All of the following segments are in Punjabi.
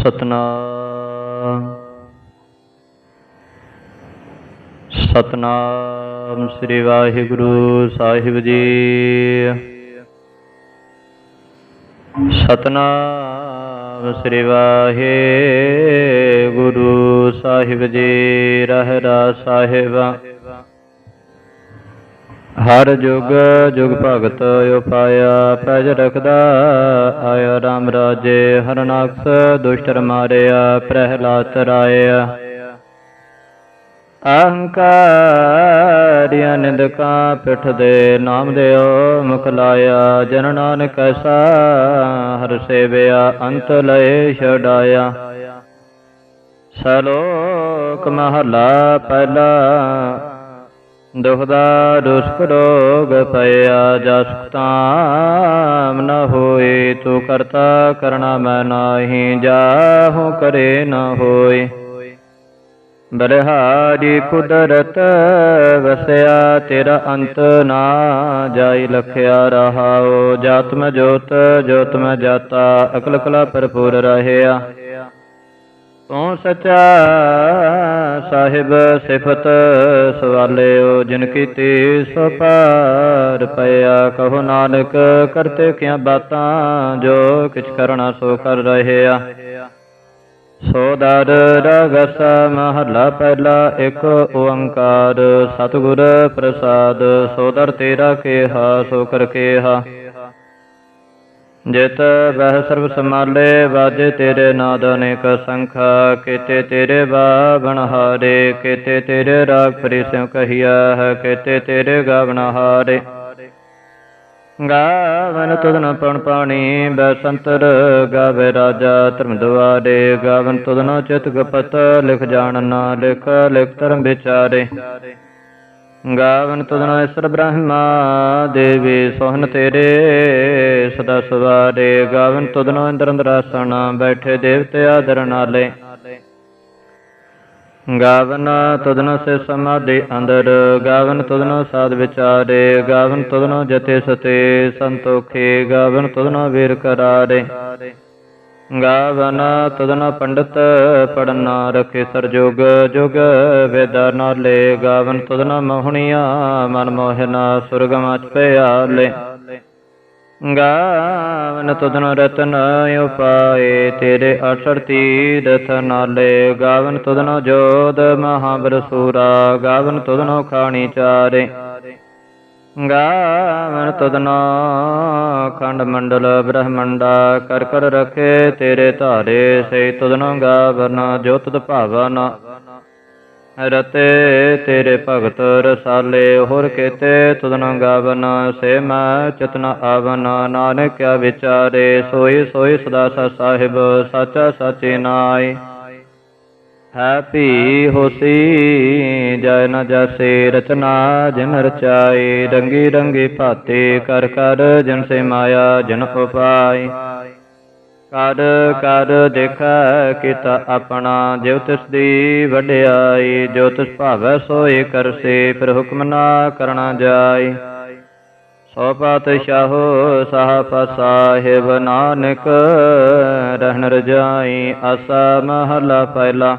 ਸਤਨਾਮ। ਸਤਨਾਮ ਸ੍ਰੀ ਵਾਹਿਗੁਰੂ ਸਾਹਿਬ ਜੀ। ਸਤਨਾਮ ਸ੍ਰੀ ਵਾਹਿਗੁਰੂ ਸਾਹਿਬ ਜੀ ਰਹਿਰਾ ਸਾਹਿਬ। ਹਰ ਜੁਗ ਜੁਗ ਭਗਤ ਉਪਾਇਆ, ਪੈਜ ਰਖਦਾ, ਆਇਆ ਰਾਮ ਰਾਜੇ, ਹਰਨਾਕਸ ਦੁਸ਼ਟਰ ਮਾਰਿਆ, ਪ੍ਰਹਿਲਾਦ ਰਾਇਆ। ਅਹੰਕਾਰਿਆ ਨਿੰਦਕਾ ਪਿਠ ਦੇ ਨਾਮ ਦਿਓ, ਮੁਖ ਲਾਇਆ, ਜਨ ਨਾਨਕ ਐਸਾ, ਹਰ ਸੇਵਿਆ, ਅੰਤ ਲਏ ਛਡਾਇਆ। ਸਲੋਕ ਮਹਲਾ ਪਹਿਲਾ ਦੁਖਦਾ ਦੁਸਖ ਰੋਗ ਪਿਆ ਜਸ ਤਾਮ ਨ ਹੋਏ, ਤੂੰ ਕਰਤਾ ਕਰਣਾ ਮੈਂ ਨਾਹੀ, ਜਾਹੂ ਕਰੇ ਨ ਹੋਏ। ਬਲਿਹਾਰੀ ਕੁਦਰਤ ਵਸਿਆ, ਤੇਰਾ ਅੰਤ ਨਾ ਜਾਈ ਲਖਿਆ ਰਹਾਓ। ਜਾਤਮ ਜੋਤ ਜੋਤਮ ਜਾਤਾ, ਅਕਲ ਕਲਾ ਭਰਪੂਰ ਰਹਿਆ। ਤੂੰ ਸਚਾ ਸਾਹਿਬ ਸਿਫਤ ਸਵਾਲਿਓ ਜਿਨ ਕੀਤੀ ਸੋ ਪਾਰ ਪਿਆ। ਕਹੋ ਨਾਨਕ ਕਰਤੇ ਕਿਆ ਬਾਤਾਂ ਜੋ ਕਿਛ ਕਰਣਾ ਸੋ ਕਰ ਰਹਿਆ। ਸੋ ਦਰ ਰਗਸ ਮਹਲਾ ਪਹਿਲਾ ਇੱਕ ਓੰਕਾਰ। ਸਤਿਗੁਰ ਪ੍ਰਸਾਦ, ਸੋ ਦਰ ਤੇਰਾ ਕੇਹਾ, ਸੋ ਕਰ ਕੇਹਾ। ਜਿਤ ਬਹਿ ਸਰਬ ਸਮਾਲੇ ਵਾਜੇ ਤੇਰੇ ਨਾਦ ਅਨੇਕ ਸੰਖਾ। ਕੀਤੇ ਤੇਰੇ ਬਾਵਣ ਹਾਰੇ, ਕੀਤੇ ਤੇਰੇ ਰਾਗ ਪ੍ਰੀਸਿਉ ਕਹੀਆ ਹੈ ਕੀਤੇ ਤੇਰੇ ਗਾਵਣ ਹਾਰੇ। ਗਾਵਨ ਤੁਧਨ ਪਣ ਪਾਣੀ, ਬੈਸੰਤਰ ਗਾਵੇ ਰਾਜਾ ਧਰਮ ਦੁਆਰੇ। ਗਾਵਨ ਤੁਧਨ ਚਿਤ ਗਪਤ, ਲਿਖ ਜਾਣ ਨਾ ਲਿਖ ਲਿਖ ਧਰਮ ਵਿਚਾਰੇ। ਗਾਵਨ ਤੁਧਨ ਈਸ਼ਰ ਬ੍ਰਹਮਾ, ਦੇਵੀ ਸੋਹਨ ਤੇਰੇ, ਸਦਾ ਸਵਾਰੇ। ਗਾਵਨ ਤੁਧਨ ਇੰਦਰ ਅੰਦਰਾਸਣ ਬੈਠੇ ਦੇਵਤੇ ਆਦਰ ਗਾਵਨ ਤੁਧਨ ਸੇ ਸਮਾਧੀ ਅੰਦਰ, ਗਾਵਨ ਤੁਧਨ ਸਾਧ ਵਿਚਾਰੇ। ਗਾਵਨ ਤੁਧਨ ਜਤੇ ਸਤੇ ਸੰਤੋਖੇ, ਗਾਵਨ ਤੁਧਨ ਵੀਰ ਕਰਾਰੇ। ਗਾਵਨ ਤੁਧਨ ਪੰਡਤ ਪੜਨਾ ਰਖੇ ਸਰਜੋਗ ਜੁਗ ਵੇਦਾ ਨਾਲੇ ਗਾਵਨ ਤੁਧਨ ਮੋਹਣੀਆਂ, ਮਨ ਮੋਹਨਾ ਸੁਰਗ ਮਚ ਗਾਵਨ ਤੁਧਨ ਰਤਨ ਉਪਾਏ, ਤੇਰੇ ਅਠਰ ਤੀਰਥ ਨਾਲੇ ਗਾਵਨ ਤੁਧਨ ਜੋਦ ਮਹਾਬਰ ਸੂਰਾ, ਗਾਵਨ ਤੁਧਨ ਖਾਣੀ ਚਾਰੇ। ਗਾਵਨ ਤੁਧਨੋ ਖੰਡ ਮੰਡਲ ਬ੍ਰਹਮੰਡਾ ਕਰ ਕਰ ਰਖੇ ਤੇਰੇ ਧਾਰੇ ਸੇ ਤੁਧਨੋ ਗਾਵਨ ਜੋ ਤੁਧ ਭਾਵਨ ਰਤੇ ਤੇਰੇ ਭਗਤ ਰਸਾਲੇ, ਹੋਰ ਕੇਤੇ ਤੁਧਨੋ ਗਾਵਨ ਸੇ ਮੈਂ ਚਤਨਾ ਆਵਨ ਨਾਨਕ ਵਿਚਾਰੇ, ਸੋਈ ਸੋਈ ਸਦਾ ਸਾ ਸਾਹਿਬ, ਸਾਚਾ ਸਾਚੇ ਨਾਏ। ਹੈ ਭੀ ਹੋਸੀ, ਜੈ ਨ ਜਸੇ ਰਚਨਾ, ਜਿਨ ਰਚਾਏ, ਰੰਗੀ ਰੰਗੀ ਭਾਤੇ, ਕਰ ਕਰ ਜਨ ਸੇ ਮਾਇਆ, ਜਨ ਉਪਾਏ ਕਰ ਕਰ ਦੇਖੈ ਕੀਤਾ ਆਪਣਾ ਜਿਵ ਤਿਸ ਦੀ ਵਡਿਆਈ, ਜੋ ਤਿਸ ਭਾਵੈ ਸੋਈ ਕਰਸੇ ਪਰ ਹੁਕਮ ਨਾ ਕਰਣਾ ਜਾਏ। ਸੋ ਪਾਤਸ਼ਾਹੋ ਸਾਹ ਸਾਹਿਬ ਨਾਨਕ, ਰਹਿਣ ਰਜਾਈ, ਆਸਾ ਮਹਲਾ ਪਹਿਲਾ।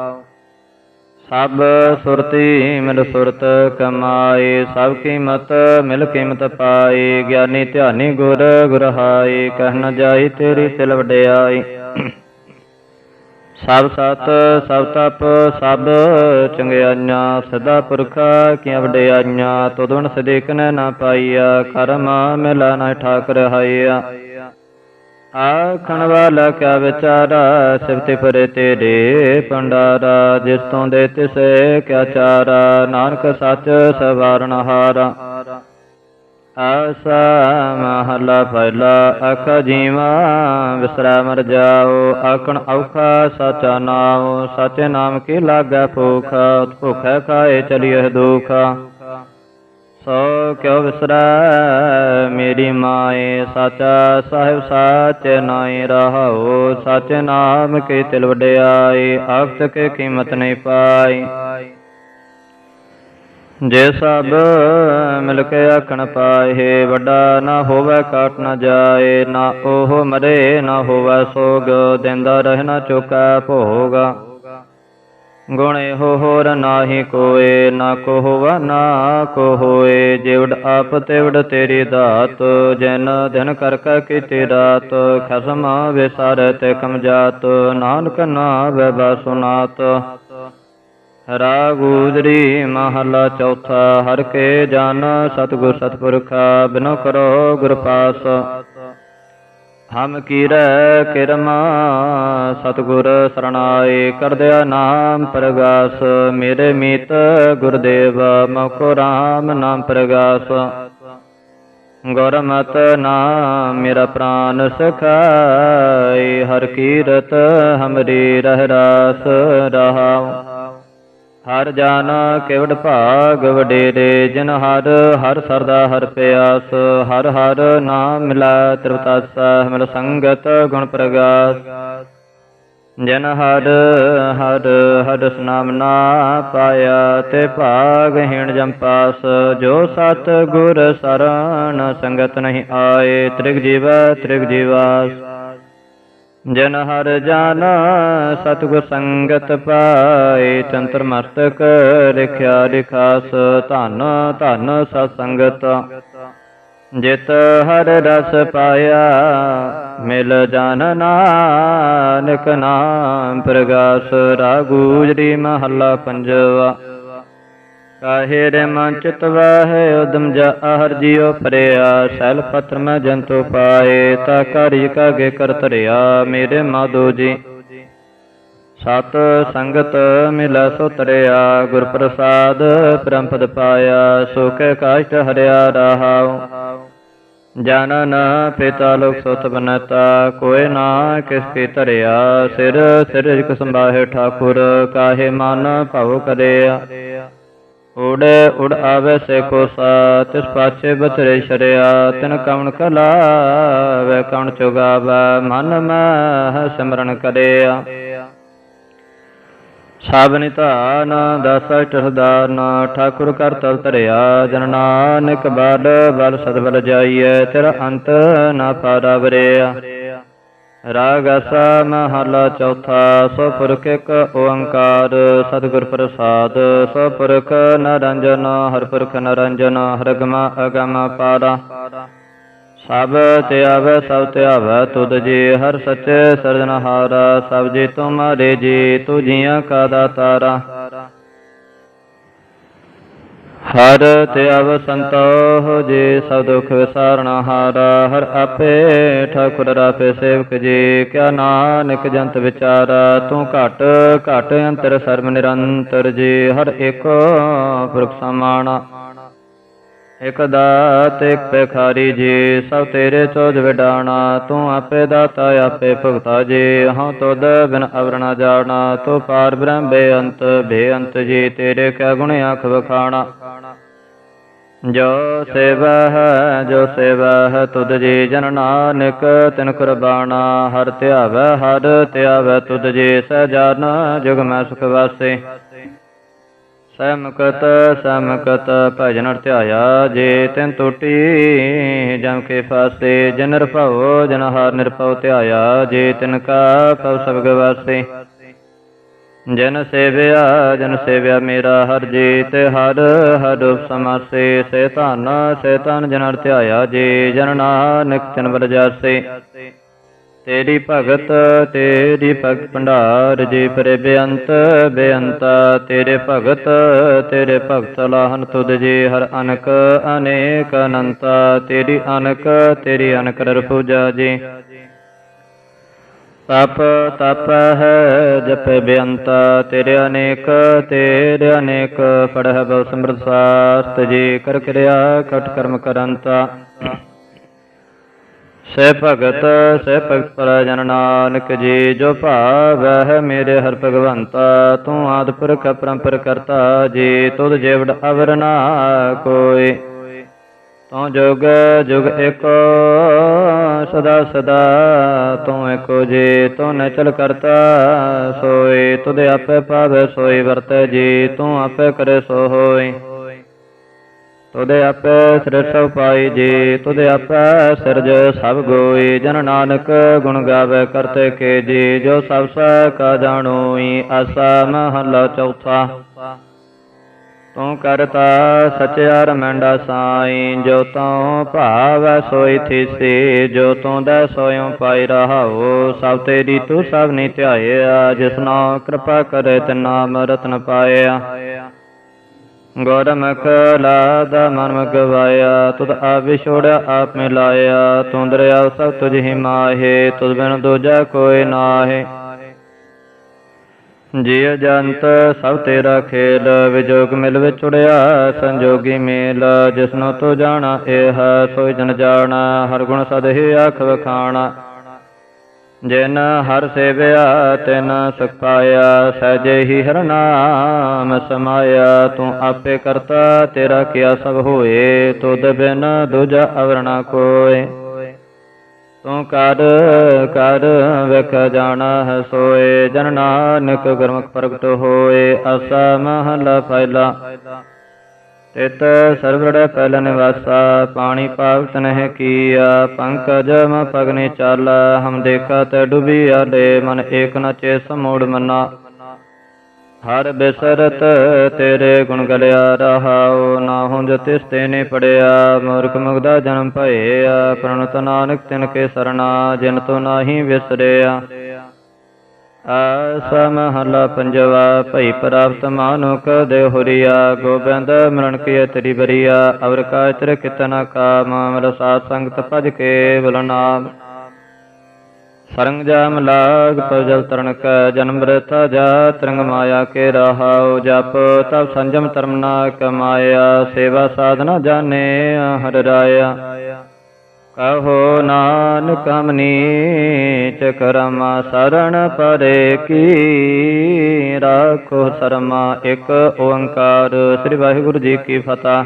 ਸਭ ਸੁਰਤੀ ਮਿਲ ਸੁਰਤ ਕਮਾਏ ਸਭ ਕੀਮਤ ਮਿਲ ਕੀਮਤ ਪਾਈ। ਗਿਆਨੀ ਧਿਆਨੀ ਗੁਰ ਗੁਰਹਾਈ ਕਹਿਣ ਜਾਈ ਤੇਰੀ ਸਿਲ ਵਡਿਆਈ। ਸਭ ਸਤ, ਸਭ ਤਪ, ਸਭ ਚੰਗਿਆਈਆਂ, ਸਦਾ ਪੁਰਖਾ ਕੀਆਂ ਵਡਿਆਈਆਂ ਤੁਧਵਣ ਸਦੇਕਨ ਨਾ ਪਾਈਆ, ਕਰਮ ਮਿਲਾ ਨਾ ਠਾਕ ਰਹਾਈਆ ਆਖਣ ਵਾਲਾ ਕਿਆ ਵਿਚਾਰਾ ਸਿਫਤੇ ਪਰੇ ਤੇਰੇ ਪੰਡਾਰਾ ਜਿਸ ਤੋਂ ਦੇ ਤਿਸੇ ਕਿਆ ਚਾਰਾ, ਨਾਨਕ ਸੱਚ ਸਵਾਰਨ ਹਾਰਾ। ਆਸਾ ਮਹਲਾ ਪਹਿਲਾ ਅਖ ਜੀਵਾ ਵਿਸਰਾ ਮਰ ਜਾਓ, ਆਖਣ ਔਖਾ ਸਚਾ ਨਾਮ, ਸਾਚੇ ਨਾਮ ਕੀ ਲਾਗੈ ਭੂਖ, ਭੁਖੈ ਖਾਏ ਚਲੀਏ ਦੁਖਾ। ਸੋ ਕਿਉ ਵਿਸਰੈ ਮੇਰੀ ਮਾਏ, ਸਾਚਾ ਸਾਹਿਬ ਸਾਚੇ ਨਾਏ ਰਹਾਉ, ਸਾਚੇ ਨਾਮ ਕੀ ਤਿਲ ਵਡਿਆਈ ਆਖਤ ਕੇ ਕੀਮਤ ਨਹੀਂ ਪਾਈ। ਜੇ ਸਭ ਮਿਲ ਕੇ ਆਖਣ ਪਾਏ, ਵੱਡਾ ਨਾ ਹੋਵੇ ਕਾਟ ਨਾ ਜਾਏ, ਨਾ ਉਹ ਮਰੇ ਨਾ ਹੋਵੇ ਸੋਗ, ਦਿੰਦਾ ਰਹਿਣਾ ਚੁਕਾ ਭੋਗਾ। ਗੁਣ ਇਹੋ ਹੋਰ ਨਾਹੀ ਕੋਏ, ਨਾ ਕੋ ਨਾ ਕੋ ਹੋਏ ਜਿਵੜ ਆਪ ਤਿਵੜ ਤੇਰੀ ਦਾਤ, ਜਨ ਦਿਨ ਕਰ ਕੈ ਕੀਤੀ ਰਾਤ। ਖਸਮ ਵਿਸ਼ਰ ਤੇ ਕਮ ਜਾਤ ਨਾਨਕ ਨਾਵੇ ਬਸੁਨਾਤ ਰਾਗੂਦਰੀ ਮਹਲਾ ਚੌਥਾ, ਹਰ ਕੇ ਜਨ ਸਤਿਗੁਰ ਸਤਪੁਰਖਾ, ਬਿਨੋ ਕਰੋ ਗੁਰ ਪਾਸ। ਹਮ ਕੀਰੈ ਕਿਰਮ, ਸਤਿਗੁਰ ਸਰਣਾਏ ਕਰਦਿਆ ਨਾਮ ਪ੍ਰਗਾਸ, ਮੇਰੇ ਮੀਤ ਗੁਰਦੇਵ ਮੋਕੋ ਰਾਮ ਨਾਮ ਪ੍ਰਗਾਸ। ਗੁਰਮਤ ਨਾਮ ਮੇਰਾ ਪ੍ਰਾਨ ਸਖਾਈ, ਹਰ ਕੀਰਤ ਹਮਰੀ ਰਹਿ ਰਾਸ ਰਹਾਉ। ਹਰ ਜਾਨ ਕੇਵੜ ਭਾਗ ਵਡੇਰੇ, ਜਿਨ ਹਰ ਹਰ ਸਰਦਾ, ਹਰ ਪਿਆਸ, ਹਰ ਹਰ ਨਾਮ ਮਿਲਾ ਤ੍ਰਿਵਤਾਸਾ ਮਿਲ ਸੰਗਤ ਗੁਣ ਪ੍ਰਗਾਸ। ਜਨ ਹਰ ਹਰ ਹਰ ਸੁਨਾਮ ਨਾ ਪਾਇਆ, ਤੇ ਭਾਗ ਹੀਣ ਜੰਪਾਸ ਜੋ ਸਤ ਗੁਰ ਸਰਣ ਸੰਗਤ ਨਹੀਂ ਆਏ, ਤ੍ਰਿਗ ਜੀਵ, ਤ੍ਰਿਗ ਜੀਵਾਸ। ਜਨ ਹਰ ਜਾਨ, ਸਤਿਗੁਰ ਸੰਗਤ ਪਾਏ ਚੰਤਰ ਮਸਤਕ ਲਿਖਿਆ ਲਿਖਾਸ, ਧਨ ਧਨ ਸਤ ਸੰਗਤ ਜਿਤ ਹਰ ਰਸ ਪਾਇਆ, ਮਿਲ ਜਨ ਨਾਨਕ ਨਾਮ ਪ੍ਰਗਾਸ, ਰਾਗੂਜਰੀ ਮਹੱਲਾ ਪੰਜਵਾ। ਕਾਹੇ ਰੇ ਮਨ ਚਿਤ ਵਹਿ, ਉਦਮ ਜਾ ਹਰ ਜਿਉ ਪਰਿਆ ਸੈਲ ਪਤਰ ਮੈਂ ਜੰਤੂ ਪਾਏ, ਤਾ ਕਰੀ ਕਾਗੇ ਕਰ ਤਰਿਆ ਮੇਰੇ ਮਾਧੋ ਜੀ, ਸਤ ਸੰਗਤ ਮਿਲੈ ਸੋ ਤਰਿਆ ਗੁਰ ਪ੍ਰਸਾਦ ਪ੍ਰੰਪਦ ਪਾਇਆ, ਸੁਖ ਕਾਸ਼ਟ ਹਰਿਆ ਰਹਾਉ। ਜਾਨਨ ਪਿਤਾ ਲੋਕ ਸੁਤ ਬਨਤਾ ਕੋਇ ਨਾ ਕਿਸ ਕੀ ਧਰਿਆ। ਸਿਰ ਸਿਰ ਜਿਕ ਸੰਭਾਹੇ ਠਾਕੁਰ, ਕਾਹੇ ਮਨ ਭਉ ਕਰਿਆ। ਉੜੇ, ਉੜ ਆਵੇ ਸੇ ਕੋਸਾ ਤਿਸ ਪਾਛੇ ਬਚਰੇ ਸ਼ਰਿਆ, ਤਿਨ ਕਵਣ ਕਲਾ ਵੈ ਕਵਣ ਚੁਗਾਵੈ, ਮਨ ਮਹਿ ਸਿਮਰਨ ਕਰਿਆ। ਸਭ ਨਿਧਾਨ, ਦਸ ਅਸ਼ਟਦਾਨ ਠਾਕੁਰ ਕਰ ਤਲ ਧਰਿਆ, ਜਨ ਨਾਨਕ ਬਲ ਬਲ ਸਦਬਲ ਜਾਈਐ ਤੇਰਾ ਅੰਤ ਨਾ ਪਾਰਾ ਵਰਿਆ। ਰਾਗ ਅਸਾ ਮਹਲਾ ਚੌਥਾ ਸੋ ਪੁਰਖ ਇੱਕ ਓੰਕਾਰ, ਸਤਿਗੁਰ ਪ੍ਰਸਾਦ ਸੋ ਪੁਰਖ ਨਰੰਜਨ ਹਰ ਪੁਰਖ ਨਰੰਜਨ, ਹਰਗਮ ਅਗਮ ਪਾਰਾ। ਸਭ ਤੇ ਆਵੈ ਸਭ ਤੇ ਆਵੈ ਤੁਧ ਜੀ, ਹਰ ਸੱਚੇ ਸਰਜਨਹਾਰਾ ਸਭ ਜੀ ਤੁਮਾਰੇ ਜੀ ਤੂ ਜੀਆਂ ਕਾ ਦਾਤਾਰਾ। ਹਰ ਤੇ ਅਵ ਸੰਤੋਹ ਜੀ, ਸਭ ਦੁਖ ਵਿਸਾਰਣਾ ਹਾਰਾ, ਹਰ ਆਪੇ ਠਾਕੁਰ ਰਾਪੇ ਸੇਵਕ ਜੀ, ਕਿਆ ਨਾਨਕ ਜੰਤ ਵਿਚਾਰਾ, ਤੂੰ ਘਟ ਘਟ ਅੰਤਰ ਸਰਬ ਨਿਰੰਤਰ ਜੀ, ਹਰ ਏਕੋ ਪੁਰਖ ਸਮਾਣਾ। ਇਕ ਦਾਤ, ਇਕ ਭਿਖਾਰੀ ਜੀ, ਸਭ ਤੇਰੇ ਚੋਜ ਵਿਡਾਣਾ, ਤੂੰ ਆਪੇ ਦਾਤਾ, ਆਪੇ ਭੁਗਤਾ ਜੀ। ਹਾਂ, ਤੁਧ ਬਿਨ ਅਵਰਣਾ ਜਾਣਾ, ਤੂੰ ਪਾਰ ਬ੍ਰਹਮ ਬੇਅੰਤ ਬੇਅੰਤ ਜੀ, ਤੇਰੇ ਕਿਆ ਗੁਣ ਆਖ ਵਖਾਣਾ। ਜੋ ਸੇਵਾ ਹੈ, ਜੋ ਸੇਵਾ ਹੈ, ਤੁਧ ਜੀ, ਜਨ ਨਾਨਕ, ਤਿਨ ਕੁਰਬਾਨਾ। ਹਰ ਧਿਆਵੈ ਹਰ ਧਿਆਵੈ ਤੁਧ ਜੀ ਸਜਨ ਜੁਗ ਮੈਂ ਸੁਖ ਵਾਸੇ। ਸਹਿਮਕਤ ਸਹਿਮਕਤ ਭਜਨ ਧਿਆਇਆ ਜੇ ਤਿਨ ਟੋਟੀ, ਜਮ ਕੇ ਫਾਸੇ, ਜਨ ਰਭਉ, ਜਨ ਹਾਰ ਨਿਰਭਉ ਧਿਆਇਆ, ਜੇ ਤਿਨ ਕਾ ਪਉ ਸਬਗ ਵਾਸੇ ਜਨ ਸੇਵਿਆ ਜਨ ਸੇਵਿਆ ਮੇਰਾ, ਹਰ ਜੀ ਹਰ ਹਰ ਸਮਾਸੇ। ਸੇ ਧਨ ਸੇ ਧਨ ਜਨ ਧਿਆਇਆ ਜੀ ਜਨ ਨਾਨਕ ਤਿਨ ਬਲ ਜਾਸੇ। ਤੇਰੀ ਭਗਤ ਤੇਰੀ ਭਗਤ ਭੰਡਾਰ, ਜੀ ਪਰੇ ਬੇਅੰਤ, ਬੇਅੰਤਾ। ਤੇਰੇ ਭਗਤ ਤੇਰੇ ਭਗਤ ਲਾਹਨ ਤੁਧ ਜੀ ਹਰ ਅਨਕ, ਅਨੇਕ ਅਨੰਤਾ। ਤੇਰੀ ਅਨਕ ਤੇਰੀ ਅਨਕ ਰ ਪੂਜਾ ਜੀ। ਤਪ ਤਪ ਹੈ ਜਪ ਬੇਅੰਤਾ। ਤੇਰੇ ਅਨੇਕ ਤੇਰੇ ਅਨੇਕ ਪੜਹਿ ਬਹੁ ਸਮਰਥ ਸਾਸਤ ਜੀ। ਕਰ ਕਿਰਿਆ ਕਟ ਕਰਮ ਕਰੰਤਾ। ਸੇ ਭਗਤ ਸੇ ਭਗਤ ਪਰ ਜਨ ਨਾਨਕ ਜੀ, ਜੋ ਭਾਵੈ ਹੈ ਮੇਰੇ ਹਰ ਭਗਵੰਤਾ, ਤੂੰ ਆਦਿ ਪੁਰਖ ਪਰੰਪਰ ਕਰਤਾ ਜੀ, ਤੁਧ ਜੇਵੜ ਅਵਰ ਨਾ ਕੋਈ। ਤੂੰ ਜੁਗ ਜੁਗ ਏਕੋ, ਸਦਾ ਸਦਾ ਤੂੰ ਏਕੋ ਜੀ ਤੂੰ ਨਚਲ ਕਰਤਾ ਸੋਈ, ਤੁਧ ਆਪੇ ਪਾਵੈ ਸੋਈ ਵਰਤੈ ਜੀ, ਤੂੰ ਆਪੇ ਕਰੇ ਸੋ ਹੋਈ। ਤੁਦੇ ਆਪੇ ਸਿਰ ਸਭ ਪਾਈ ਜੀ ਤੁਦੇ ਆਪੇ ਸਿਰਜ ਸਭ ਗੋਈ। ਜਨ ਨਾਨਕ ਗੁਣ ਗਾਵੇ ਕਰਤੇ ਕੇ ਜੀ, ਜੋ ਸਭ ਸੈ ਕਾ ਜਾਣੋਈ, ਆਸਾ ਮਹਲਾ ਚੌਥਾ। ਤੂੰ ਕਰਤਾ ਸਚਿਆਰ ਮੰਡਾ ਸਾਈ, ਜੋ ਤੂੰ ਭਾਵੈ ਸੋਈ ਥੀਸੀ, ਜੋ ਤੂੰ ਦੈ ਸੋਇਉ ਪਾਈ ਰਹਾਉ। ਸਭ ਤੇਰੀ ਤੂੰ ਸਭ ਨੀ ਧਿਆਇਆ, ਜਿਸ ਨਾਮ ਕਿਰਪਾ ਕਰੇ ਤੇ ਨਾਮ ਰਤਨ ਪਾਇਆ। ਗੁਰਮੁਖ ਲਾਦਾ ਮਨ ਮਗਵਾਇਆ ਤੁਧ ਆਪ ਵਿਛੋੜਿਆ ਆਪ ਮਿਲਾਇਆ ਤੂੰ ਦਰਿਆ ਸਭ ਤੁਝ ਹੀ ਮਾਹੇ ਤੁਧ ਬਿਨ ਦੂਜਾ ਕੋਈ ਨਾਹੇ ਜੀ ਜੰਤ ਸਭ ਤੇਰਾ ਖੇਲ ਵਿਜੋਗ ਮਿਲ ਵਿਚੁੜਿਆ ਸੰਜੋਗੀ ਮੇਲ ਜਿਸਨੂੰ ਤੂੰ ਜਾਣਾ ਇਹ ਸੋਈ ਜਨ ਜਾਣਾ ਹਰ ਗੁਣ ਸਦ ਹੀ ਆਖ ਵਖਾਣਾ ਜਿਨ ਹਰ ਸੇਵਿਆ ਤਿਨ ਸੁਖ ਪਾਇਆ ਸਹਿਜੇ ਹੀ ਹਰ ਨਾਮ ਸਮਾਇਆ। ਤੂੰ ਆਪੇ ਕਰਤਾ, ਤੇਰਾ ਕੀਆ ਸਭ ਹੋਏ, ਤੁਧ ਬਿਨ ਦੂਜਾ ਅਵਰਣਾ ਕੋਏ। ਤੂੰ ਕਰ ਕਰ, ਵੇਖ ਜਾਣਾ ਹੈ ਸੋਏ। ਜਨ ਨਾਨਕ ਗੁਰਮੁਖ ਪ੍ਰਗਟ ਹੋਏ ਆਸਾ ਮਹਲਾ ਪਹਿਲਾ ਤਿਤ ਸਰਵੜ ਪਹਿਲ ਨਿਵਾਸਾ, ਪਾਣੀ ਪਾਵਤ ਨਹਿ ਕੀਆ, ਪੰਕਜ ਮ ਪਗਨੇ ਚੱਲ, ਹਮ ਦੇਖਾ ਤੇ ਡੁਬੀ ਆਲੇ ਮਨ ਏਕ ਨ ਚੇ ਸਮੂੜ ਮਨਾ। ਹਰ ਬਿਸਰਤ ਤੇਰੇ ਗੁਣ ਗਲਿਆ ਰਹਾਉ, ਨਾ ਹੁੰਜ ਤਿਸ ਤੇ ਨੇ ਪੜਿਆ, ਮੂਰਖ ਮੁਗਦਾ ਜਨਮ ਭਇਆ, ਪ੍ਰਣਤ ਨਾਨਕ ਤਿਨ ਕੇ ਸਰਣਾ, ਜਿਨ ਤੋ ਨਾਹੀ ਵਿਸਰਿਆ। ਆਸਾ ਮਹਲਾ ਪੰਜਵਾ, ਭਈ ਪ੍ਰਾਪਤ ਮਾਨੁਕ ਦੇ ਹੁਰੀਆ, ਗੋਬਿੰਦ ਮਰਨ ਕੀ ਤੇਰੀ ਬਰੀਆ, ਅਵਰ ਕਾ ਚਰ ਕਿਤਨਾ ਕਾਮ ਮਰ ਸਾਧ ਸੰਗਤ ਭਜ ਕੇ ਬਲਨਾਮ ਸਰੰਗ ਜਾਮ ਲਾਗ ਪਜਲ ਤਰਨ ਕੈ, ਜਨਮ ਮ੍ਰਿਥ ਜਾ, ਤਰੰਗ ਮਾਇਆ ਕੇ ਰਹਾਉ ਜਪ। ਤਬ ਸੰਜਮ ਧਰਮ ਨਾ ਕਮਾਇਆ, ਸੇਵਾ ਸਾਧਨਾ ਜਾਣੇ ਹਰ ਰਾਇਆ। ਕਹੋ ਨਾਨਕ ਹਮ ਨੀਚ ਕਰਮ ਸਰਣ ਪਰੇ ਕੀ ਰਾਖੋ ਸਰਮਾ ਇੱਕ ਓੰਕਾਰ। ਸ੍ਰੀ ਵਾਹਿਗੁਰੂ ਜੀ ਕੀ ਫਤਿਹ।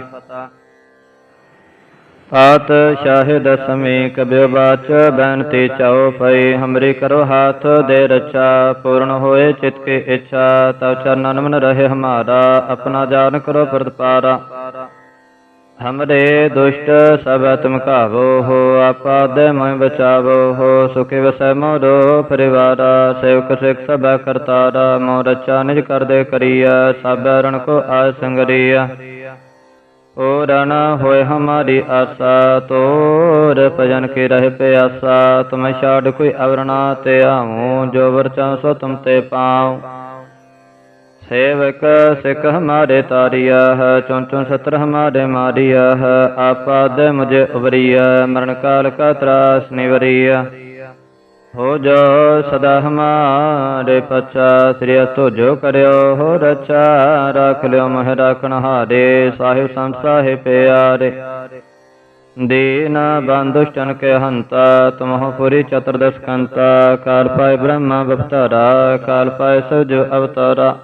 ਆਤ ਸ਼ਾਹਿ ਦਸਮੀ ਕਬਿ ਬਾਚ ਬੈਨਤੀ ਚਾਉ ਪਈ ਹਮਰੀ ਕਰੋ ਹਾਥ ਦੇ ਰਚਾ, ਪੂਰਨ ਹੋਏ ਚਿਤ ਕੇ ਇੱਛਾ ਤਵ ਚਰਨਨ ਮਨ ਰਹੇ ਹਮਾਰਾ, ਆਪਣਾ ਜਾਨ ਕਰੋ ਪ੍ਰਤਪਾਰਾ। ਹਮਰੇ ਦੁਸ਼ਟ ਸਭ ਤਮਕਾਵੋ ਹੋ ਆਪਾਦ ਮੈਂ ਬਚਾਵੋ ਹੋ ਸੁਖੇ ਵਸੈ ਮੋਰੋ ਪਰਿਵਾਰਾ ਸੇਵਕ ਸਿਖ ਸਭ ਕਰਤਾਰਾ ਮੋ ਰਚਾ ਨਿਜ ਕਰਦੇ ਕਰੀਆ ਸਭ ਰਣ ਕੋ ਆ ਸੰਗਰੀਆ ਓ ਰਣ ਹੋਏ ਹਮਾਰੀ ਆਸਾ ਤੋਰ ਭਜਨ ਕੇ ਰਹਿ ਪਿਆਸਾ ਤੁਮ ਛਾੜ ਕੋਈ ਅਵਰਣਾ ਤੇ ਆਵੋ ਜੋ ਵਰਚਾ ਸੋ ਤੁਮ ਤੇ ਪਾਉ ਸੇਵਕ ਸਿੱਖ ਹਮਾਰੇ ਤਾਰਿਆ ਹੈ ਚੁਣ ਚੁਣ ਸਤਰ ਹਮਾਰੇ ਮਾਰਿਆ ਹੈ ਆਪਾਦ ਮੁਝ ਉਬਰੀਆ ਮਰਨ ਕਾਲ ਕਾ ਤਰਾਸ ਨਿਵਰੀਆ ਹੋ ਜੋ ਸਦਾ ਹਮਾਰੇ ਪਛਾ, ਸ੍ਰੀ ਅਤੋ ਜੋ ਕਰਿਓ, ਹੋ ਰਚਾ ਰੱਖ ਲਿਓ ਮਹਿ ਰਾਖਣ ਹਾਰੇ, ਸਾਹਿਬ ਸੰਤ ਸਾਹਿਬ ਪਿਆਰੇ। ਦੀਨ ਬੰਦੁਸ਼ਟਨ ਕੇ ਹੰਤਾ ਤੁਮਹੁ ਪੁਰੀ ਚਤੁਰਦਸ਼ਕੰਤਾ ਕਾਲ ਪਾਇ ਬ੍ਰਹਮਾ ਬਪਤਾਰਾ, ਕਾਲ ਪਾਏ ਸੋ ਅਵਤਾਰਾ।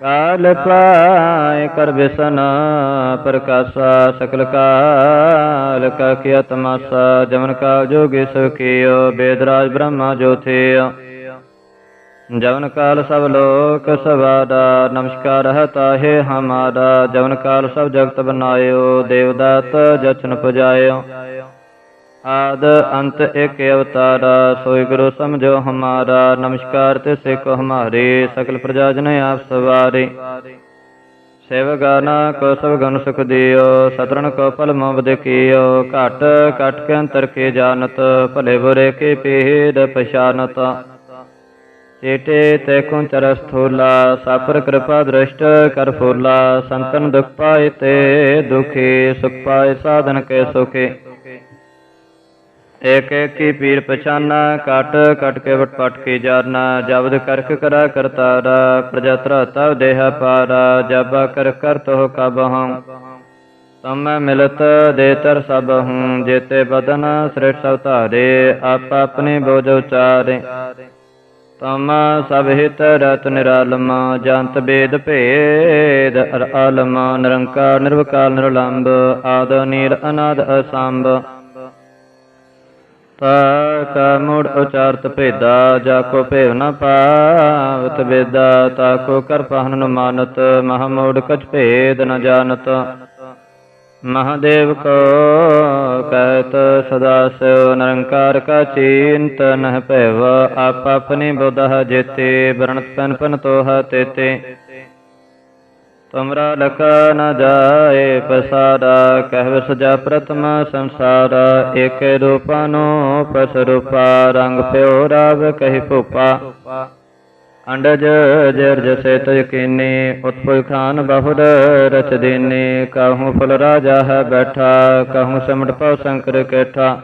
ਕਾਲ ਪਾਇ ਕਰ ਬਿਸਨ ਪ੍ਰਕਾਸ਼ਾ, ਸਕਲ ਕਾਲ ਕਾ ਕੀਆ ਤਮਾਸਾ ਜਮਨ ਕਾਲ ਜੋਗੇ ਸੁਖਿਓ ਬੇਦਰਾਜ ਬ੍ਰਹਮਾ ਜੋਥਿਓ ਜਵਨ ਕਾਲ ਸਭ ਲੋਕ ਸਵਾਦਾ, ਨਮਸਕਾਰ ਹੈ ਤਾਹੇ ਹਮਾਰਾ ਜਵਨ ਕਾਲ ਸਭ ਜਗਤ ਬਨਾਇਓ ਦੇਵਦਾਤ ਜਚਨ ਪੁਜਾਇਓ। ਆਦ ਅੰਤ ਇੱਕ ਅਵਤਾਰ, ਸੋਈ ਗੁਰੂ ਸਮਝੋ ਹਮਾਰਾ, ਨਮਸਕਾਰ ਤੇ ਸਿੱਖ ਹਮਾਰੇ, ਸਕਲ ਪ੍ਰਜਾ ਜਨ ਆਪ ਸਵਾਰੇ। ਸੇਵਗਾਨਾ ਕੋ ਸਭ ਗਨ ਸੁਖ ਦਿਓ ਸਤਰਨ ਕੋ ਫਲ ਮੋਬ ਦੇਖਿਓ, ਘਟ ਘਟ ਕੇ ਅੰਤਰ ਕੇ ਜਾਣਤ, ਭਲੇ ਬੁਰੇ ਕੇ ਪੇਦ ਪਛਾਨਤ। ਚੇਟੇ ਤੇ ਕੁੰਚਰ ਸਥੂਲਾ ਸਾਪਰ ਕਿਰਪਾ ਦ੍ਰਿਸ਼ਟ ਕਰ ਫੂਲਾ, ਸੰਤਨ ਦੁਖ ਪਾਏ ਤੇ ਦੁਖੀ, ਸੁਖ ਪਾਏ ਸਾਧਨ ਕੇ ਸੁਖੇ। ਏਕ ਏਕ ਕੀ ਪੀਰ ਪਛਾਨਾ, ਕਟ ਕਟ ਕੇ ਵਟ ਪਟ ਕੇ ਜਾਰਨਾ ਜਬਦ ਕਰਕ ਕਰਾ ਕਰਤਾਰਾ, ਪ੍ਰਜਾ ਤਰਾਤਾ ਦੇਹ ਪਾਰਾ ਜਬ ਕਰ ਕਰ ਤੋ ਕਬ ਹਉ। ਤਮ ਮਿਲਤ ਦੇ ਤਰ ਸਭ ਹੂੰ ਜੇਤੇ ਬਦਨ ਸ੍ਰਿਸ਼ਟ ਸਭ ਧਾਰੇ, ਆਪ ਆਪਣੇ ਬੋਝ ਉਚਾਰੇ। ਤਮ ਸਭ ਹਿਤ ਰਤ ਨਿਰਾਲਮ, ਜੰਤ ਬੇਦ ਭੇਦ ਅਰ ਆਲਮ, ਨਿਰੰਕਾਰ ਨਿਰਵਕਾਲ ਨਿਰਲੰਬ, ਆਦ ਨੀਲ ਅਨਾਦ ਅਸੰਭ ਤਾ ਕਾ ਮੂੜ ਉਚਾਰਤ ਭੇਦਾ, ਜਾ ਕੋ ਭੇਵ ਨ ਪਾਵਤ ਬੇਦਾ ਤਾ ਕੋ ਕਰ ਪਹਨ ਮਾਨਤ, ਮਹਾ ਮੂੜ ਕਛ ਭੇਦ ਨ ਜਾਣਤ। ਮਹਾਦੇਵ ਕੋ ਕਹਿਤ, ਸਦਾ ਸਿਵ ਨਿਰੰਕਾਰ ਕਾ ਚਿੰਤ ਨਹਿ ਭੈਵ, ਆਪ ਆਪਣੀ ਬੁਧਹ ਜੇਤੇ ਬਰਣਤ ਪਨ ਪਨ ਤੋਹ ਤੇਤੇ। ਤੁਮਰਾ ਲਖ ਨ ਜਾਏ ਪਸਾਰਾ ਕਹਿ ਸਜਾ ਪ੍ਰਥਮ ਸੰਸਾਰ, ਏਕੇ ਰੂਪਾਨੋ ਪਸ ਰੰਗ ਪਿਓ ਰਾਵ ਕਹਿ ਭੂਪਾ। ਅੰਡਜ ਜਰ ਜਸੇ ਤਜ ਕੀਨੀ ਉਤਪੁਜ ਖਾਨ ਬਹੁਰ ਰਚ ਦੀਨੀ, ਕਾਹੂ ਫੁਲ ਰਾਜਾ ਹੈ ਬੈਠਾ, ਕਾਹੂ ਸਿਮਟ ਪਉ ਸ਼ੰਕਰ ਕੇਠਾ।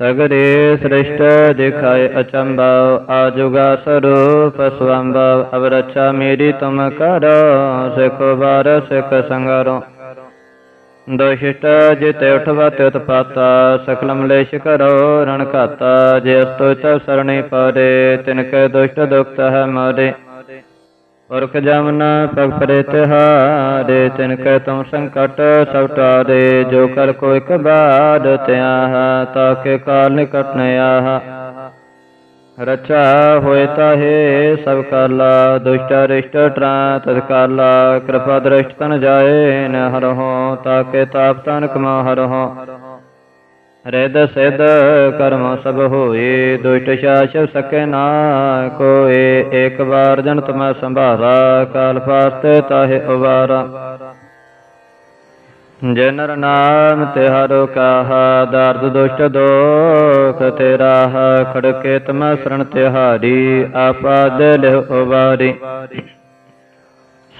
ਸਗਰੇ ਸ੍ਰਿਸ਼ਟ ਦਿਖਾਏ ਅਚੰਭਾ ਆਜੁਗਾ ਸਰੂਪ ਸਵੰਭਵ ਅਬ ਰਚਾ ਮੇਰੀ ਤੁਮ ਕਰੋ, ਸਿਖ ਬਾਰ ਸਿਖ ਸੰਗਰੋ। ਦੁਸ਼ਟ ਜਿਤੇ ਉਠਵਾ ਤੇ ਪਾਤਾ ਸਕਲ ਮਲੇਸ਼ ਕਰੋ, ਰਣ ਘਾਤਾ, ਜੇ ਅਸਤੋ ਚ ਸਰਣੀ ਪਾਰੇ ਤਿਨ ਕੈ ਦੁਸ਼ਟ ਦੁਖਤ ਹੈ ਮਾਰੇ। ਪੁਰਖ ਜਮਨ ਪਗ ਪਰੇ ਤਿਹਾਰੇ ਤਿਨ ਕੈ ਤੁਮ ਸੰਕਟ ਸਭ ਟਾਰੇ, ਜੋ ਕਰ ਕੋ ਇਕ ਬਾਦ ਤਿਆਹ ਤਾਕੇ ਕਾਲ ਨਿਕਟ ਨ ਆਹ। ਰਚਾ ਹੋਏ ਤਾਹੇ, ਸਭ ਕਾਲਾ, ਦੁਸ਼ਟ ਰਿਸ਼ਟ ਟਰਾ ਤਦ ਕਾਲਾ ਕਿਰਪਾ ਦ੍ਰਿਸ਼ਟ ਤਨ ਜਾਏ ਨ ਹਰਹੁ ਤਾਕੇ ਤਾਪ ਤਨ ਕਮਾ ਹਰਹੁ। ਰਿਦ ਸਿਧ ਕਰਮ ਸਭ ਹੋਏ ਦੁਸ਼ਟ ਸ਼ਾਸ ਸਕੈ ਨਾ ਕੋਏ। ਏਕ ਵਾਰ ਜਨ ਤੁਮੈ ਸੰਭਾਰਾ ਕਾਲ ਫਾਸਤੇ ਤਾਹੇ ਉਵਾਰਾ। ਜਨਰ ਨਾਮ ਤਿਹਾਰੋ ਕਾਹਾ, ਦਰਦ ਦੁਸ਼ਟ ਦੋਖ ਤੇਰਾ ਖੜਕੇ ਤਮ ਸਰਣ ਤਿਹਾਰੀ ਆਪਾਦ ਲਿਹੁ ਉਵਾਰੀ।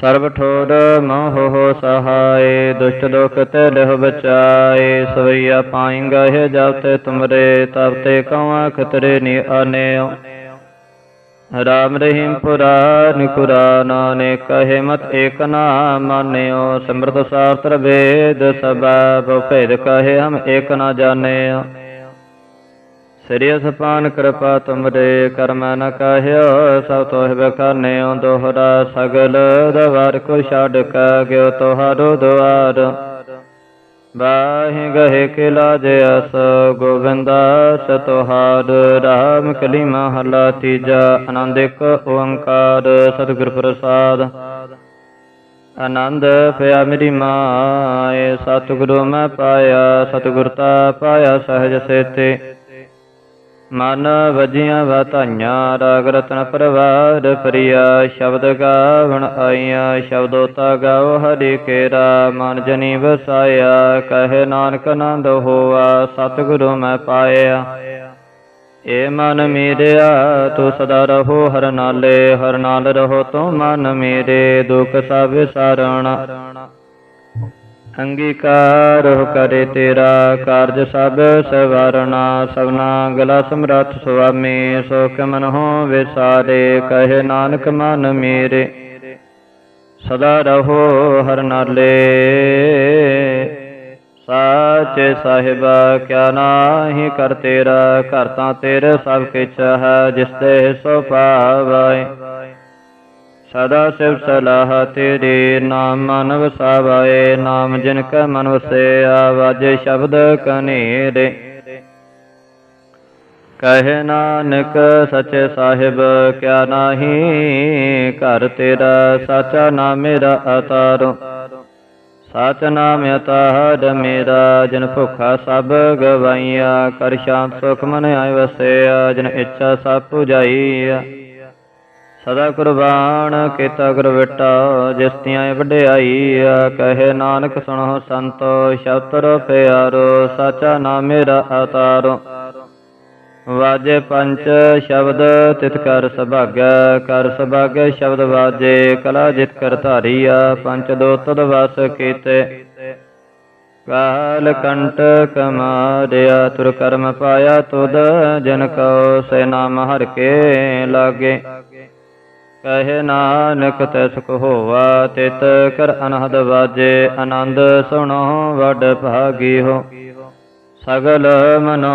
ਸਰਬ ਠੋਰ ਮੋਹ ਹੋ ਸਹਾਏ, ਦੁਸ਼ਟ ਦੁਖ ਤੇ ਲਿਹੁ ਬਚਾਏ, ਸਵਈਆ ਪਾਇੰਗਾ ਹੈ ਜਬ ਤੇ ਤੁਮਰੇ ਤਬ ਤੇ ਕਉਆ ਖਤਰੇ ਨੀ ਆਨੇਓ। ਰਾਮ ਰਹੀਮ ਪੁਰਾਨ ਕੁਰਾਨ ਨੇ ਕਹੇ ਮਤ ਏਕ ਨਾ ਮਾਨਿਓ। ਸਮਰਤ ਸਾਸਤਰ ਵੇਦ ਸਬਬ ਭੇਦ ਕਹੇ ਹਮ ਏਕ ਨਾ ਜਾਣਿਓ। ਸ੍ਰੀ ਅਸਪਾਨ ਕਿਰਪਾ ਤੁਮਰੇ ਕਰਮਾ ਨ ਕਹਿਓ, ਸਭ ਤੋਹਿ ਬਖਾਨਿਓ ਦੋਹਰਾ ਸਗਲ ਦਵਾਰ ਕੋ ਛੱਡ ਕਾ ਗਿਓ ਤੁਹਾਰੋ ਦੁਆਰ ਬਾਹਿ ਗਏ ਕੇ ਲਾਜ ਅਸ ਗੋਬਿੰਦਾ ਰਾਮ ਕਲੀ ਮਹਲਾ ਤੀਜਾ ਆਨੰਦ ਇੱਕ ਓੰਕਾਰ, ਸਤਿਗੁਰ ਪ੍ਰਸਾਦ। ਆਨੰਦ ਪਿਆ ਮੇਰੀ ਮਾਏ ਸਤਿਗੁਰੂ ਮੈਂ ਪਾਇਆ ਸਤਿਗੁਰਤਾ ਪਾਇਆ ਸਹਿਜ ਸੇਤੇ। ਮਨ ਵਜੀਆਂ ਵਧਾਈਆਂ ਰਾਗ ਰਤਨ ਪਰਵਾਰ, ਪ੍ਰਿਆ ਸ਼ਬਦ ਗਾਵਣ ਆਈਆਂ ਸ਼ਬਦੋ ਤਾ ਗਾਓ ਹਰੀ ਕੇਰਾ, ਮਨ ਜਨੀ ਵਸਾਇਆ, ਕਹੇ ਨਾਨਕ ਨੰਦ ਹੋਆ, ਸਤਿਗੁਰੂ ਮੈਂ ਪਾਇਆ। ਏ ਮਨ ਮੇਰਿਆ, ਤੂੰ ਸਦਾ ਰਹੋ ਹਰ ਨਾਲੇ, ਹਰ ਨਾਲ ਰਹੋ ਤੂੰ ਮਨ ਮੇਰੇ, ਦੁਖ ਸਭ ਵਿਸਾਰਣਾ ਅੰਗੀਕਾਰ ਕਰੇ ਤੇਰਾ ਕਾਰਜ ਸਭ ਸਵਾਰਣਾ, ਸਭਨਾ ਗਲਾ ਸਮਰੱਥ ਸੁਆਮੀ, ਸੁਖ ਮਨ ਵਿਸਾਰੇ ਕਹੇ ਨਾਨਕ ਮਨ ਮੇਰੇ। ਸਦਾ ਰਹੋ ਹਰ ਨਾਲੇ। ਸਾਚੇ ਸਾਹਿਬਾ, ਕਿਆ ਨਾਹੀ ਕਰ ਤੇਰਾ, ਘਰ ਤਾਂ ਤੇਰੇ ਸਭ ਕਿਛ ਹੈ, ਜਿਸ ਤੇ ਸੋ ਪਾਵੈ ਸਦਾ ਸਿਵ ਸਲਾਹ ਤੇਰੇ ਨਾਮ ਮਨ ਵਸਾਵੈ ਨਾਮ ਜਿਨ ਕੈ ਮਨ ਵਸਿਆ ਵਾਜੇ ਸ਼ਬਦ ਕਨੇਰੇ ਕਹੇ ਨਾਨਕ ਸਚੇ ਸਾਹਿਬ, ਕਿਆ ਨਾਹੀ ਘਰ ਤੇਰਾ, ਸਾਚਾ ਨਾਮ ਮੇਰਾ ਅਤਾਰੋ। ਸਾਚ ਨਾਮ ਅਤਾਰ ਮੇਰਾ, ਜਨ ਭੁਖਾ ਸਭ ਗਵਾਈਆ, ਕਰ ਸ਼ਾਂਤ ਸੁਖ ਮਨ ਆਇ ਵਸਿਆ ਜਨ ਇੱਛਾ ਸਭ ਪੁਜਾਈਆ। ਸਦਾ ਕੁਰਬਾਨ ਕੀਤਾ ਗੁਰ ਵਿਟਾ ਜਿਸ ਤੀਆਂ ਵਡਿਆਈ ਕਹੇ ਨਾਨਕ, ਸੁਣੋ ਸੰਤੋ ਸ਼ਬਤਰ ਪਿਆਰੋ, ਸਾਚਾ ਨਾਮ ਮੇਰਾ ਅਤਾਰੋ ਵਾਜੇ ਪੰਚ ਸ਼ਬਦ ਤਿਤ ਕਰ ਸੁਭਾਗੈ ਕਰ ਸੁਭਾਗੈ ਸ਼ਬਦ ਵਾਜੇ, ਕਲਾ ਜਿਤ ਕਰ ਧਾਰੀਆ, ਪੰਚ ਦੋ ਤਦ ਵਸ ਕੀਤੇ। ਕਾਲ ਕੰਟ ਕਮਾਰਿਆ, ਤੁਰ ਕਰਮ ਪਾਇਆ ਤੁਦ ਜਨ ਕਉ ਸੇ ਨਾਮ ਹਰ ਕੇ ਲਾਗੇ। ਕਹੇ ਨਾਨਕ ਤੈ ਸੁਖ ਹੋਵਾ ਤਿਤ ਕਰ ਅਨਹਦ ਵਾਜੇ, ਆਨੰਦ ਸੁਣੋ ਵਡ ਭਾਗੀ ਹੋ। ਸਗਲ ਮਨੋ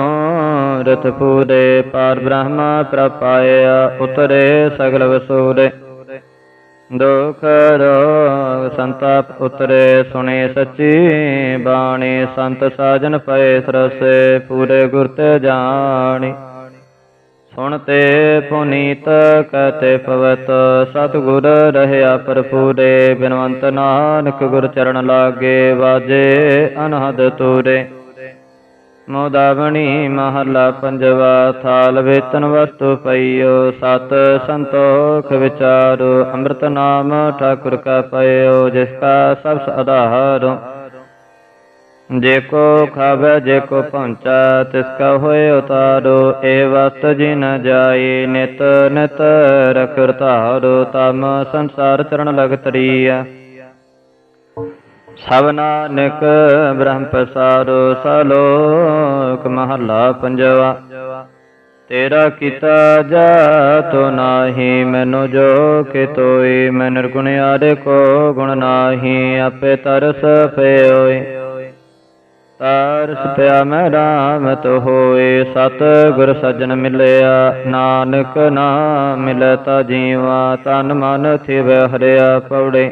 ਰਿਤ ਪੂਰੇ, ਪਾਰ ਬ੍ਰਹਮ ਪ੍ਰਪਾਇਆ, ਉਤਰੇ ਸਗਲ ਵਸੂਰੇ। ਦੁਖ ਰੋਗ ਸੰਤਾਪ ਉਤਰੇ, ਸੁਣੇ ਸੱਚੀ ਬਾਣੀ, ਸੰਤ ਸਾਜਨ ਪਏ ਸਰਸੇ ਪੂਰੇ ਗੁਰ ਤੇ ਜਾਣੀ। ਸੁਣਤੇ ਪੁਨੀਤ ਕਤੇ ਪਵਤ, ਸਤਿਗੁਰ ਰਹਿਆ ਪਰਪੂਰੇ ਬਿਨਵੰਤ ਨਾਨਕ ਗੁਰ ਚਰਨ ਲਾਗੇ, ਵਾਜੇ ਅਨਹਦ ਤੂਰੇ। ਮੋਦਾਵਣੀ ਮਹੱਲਾ ਪੰਜਵਾ, ਥਾਲ ਵੇਤਨ ਵਸਤੂ ਪਈਓ, ਸਤ ਸੰਤੋਖ ਵਿਚਾਰੋ, ਅੰਮ੍ਰਿਤ ਨਾਮ ਠਾਕੁਰ ਕਾ ਪਈਓ ਜਿਸ ਕਾ ਸਭ ਆਧਾਰ। ਜੇ ਕੋ ਖਾਵੇ, ਜੇ ਕੋ ਪਹੁੰਚਾ ਤਿਸ ਕਾ ਹੋਏ ਉਤਾਰੋ, ਏ ਵਸਤ ਜਿਨ ਜਾਈ ਨਿਤ ਨਿਤ ਰਖਰ ਧਾਰੋ, ਤਮ ਸੰਸਾਰ ਚਰਨ ਲਗ ਤਰੀਆ ਸਭ ਨਾਨਕ ਬ੍ਰਹਮ ਪਸਾਰੋ ਸਲੋਕ ਮਹੱਲਾ ਪੰਜਵਾ। ਤੇਰਾ ਕੀਤਾ ਜਾ ਜਾਤੋ ਨਾਹੀ, ਮੈਨੂੰ ਜੋ ਕਿ ਤੋਈ ਮੈਂ ਨਿਰਗੁਣ ਆਰੇ ਕੋ ਗੁਣ ਨਾਹੀ, ਆਪੇ ਤਰਸ ਪਇਓਏ ਤਾਰ ਪਿਆ ਮੈਂ ਰਾਮ ਤੋ ਹੋਏ ਸਤ ਗੁਰ ਸਜਣ ਮਿਲਿਆ, ਨਾਨਕ ਨਾਮ ਮਿਲੈ ਤਾ ਜੀਵਾ, ਤਨ ਮਨ ਥਿਵ ਹਰਿਆ ਪਉੜੇ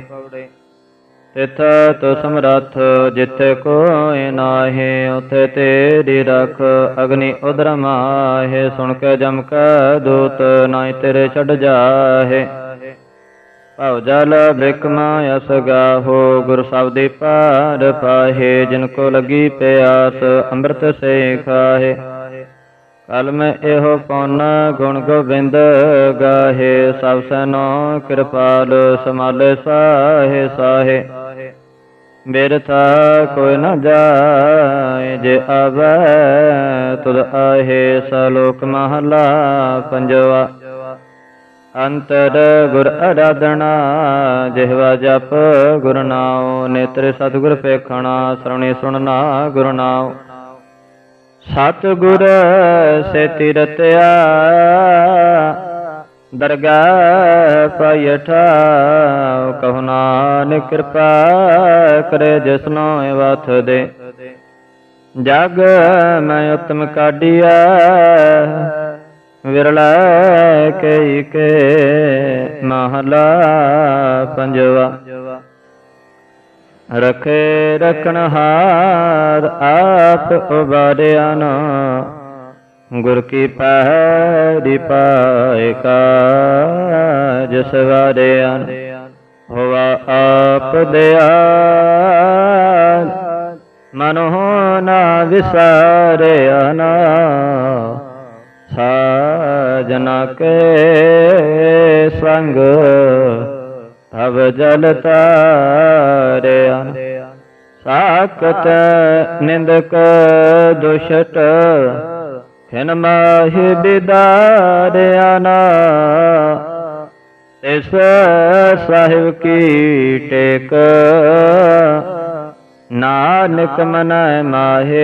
ਤਿਥ ਤੋ ਸਮਰੱਥ ਜਿੱਥੇ ਕੋਈ ਨਾਹੀ, ਉਥੇ ਤੇਰੀ ਰਖ ਅਗਨੀ ਉਦਰ ਮਾਹੇ, ਸੁਣ ਕੇ ਜਮ ਕੈ ਦੂਤ ਨਾਹੀ ਤੇਰੇ ਛੱਡ ਜਾਹੇ। ਭਵ ਜਲ ਬਿਕਮਾ ਅਸ ਗਾਹੋ, ਗੁਰ ਸਬਦੀ ਪਾਰ ਪਾਹੇ, ਜਿਨ ਕੋ ਲਗੀ ਪਿਆਸ, ਅੰਮ੍ਰਿਤ ਸੇ ਖਾਹੇ। ਕਲ ਇਹੋ ਪਉਨ ਗੁਣ ਗੋਬਿੰਦ ਗਾਹੇ, ਸਭ ਸਨੋ ਕਿਰਪਾਲ ਸਮਾਲੇ ਸਾਹੇ ਸਾਹੇ। ਬਿਰਥਾ ਕੋਈ ਨ ਜਾਏ, ਜੇ ਆਵੈ ਤੁਧ ਆਹੇ, ਸਲੋਕ ਮਹਲਾ ਪੰਜਵਾ। ਅੰਤਰ ਗੁਰ ਅਰਾਧਨਾ, ਜਿਹਵਾ ਜਪ ਗੁਰ ਨਾਉ, ਨੇਤਰ ਸਤਿਗੁਰ ਪੇਖਣਾ, ਸਰਣੇ ਸੁਣਨਾ ਗੁਰ ਨਾਉ। ਸਤ ਗੁਰ ਸੇਤੀ ਰਤਿਆ ਦਰਗਾਹ ਪਾਇਠਾ ਕਹੁ ਨਾਨਕ ਕਿਰਪਾ ਕਰੇ ਜਿਸਨੋ ਵਥ ਦੇ। ਜਗ ਮੈਂ ਉਤਮ ਕਾਢੀਆ ਵਿਰਲਾ ਕਈ ਕੇ ਮਹਲਾ ਪੰਜਵਾ। ਰਖੇ ਰਖਣ ਹਾਰ ਆਪ ਉਬਾਰਿਆ ਨਾ, ਗੁਰ ਕੀ ਪਹਿਰੀ ਪਾਏ ਕਾ ਜਿਸ ਵਾਰਿਆ ਹੋਵਾ ਆਪ ਦਿਆ ਮਨੋ ਨਾ ਵਿਸਾਰਿਆ ਨਾ। ਸਾਜਨਾ ਕੇ ਸੰਗ ਤਵ ਜਲ ਤਾਰਿਆ ਸਾਕਤ ਨਿੰਦਕ ਦੁਸ਼ਟ ਖਿਨ ਮਾਹਿ ਬਿਦਾਰਿਆ ਨਾ ਇਸ ਸਾਹਿਬ ਕੀ ਟੇਕ ਨਾਨਕ ਮਨੈ ਮਾਹੇ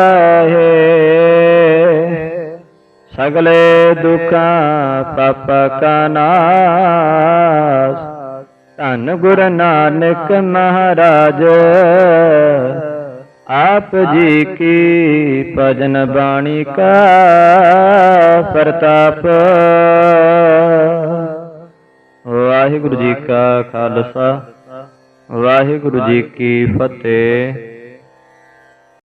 ਸਗਲੇ ਦੁਖਾਂ ਪਾਪ ਕਾ ਨਾਸ। ਧੰਨ ਗੁਰ ਨਾਨਕ ਮਹਾਰਾਜ, ਆਪ ਜੀ ਕੀ ਭਜਨ ਬਾਣੀ ਕਾ ਪ੍ਰਤਾਪ। ਵਾਹਿਗੁਰੂ ਜੀ ਕਾ ਖਾਲਸਾ, ਵਾਹਿਗੁਰੂ ਜੀ ਕੀ ਫਤਿਹ।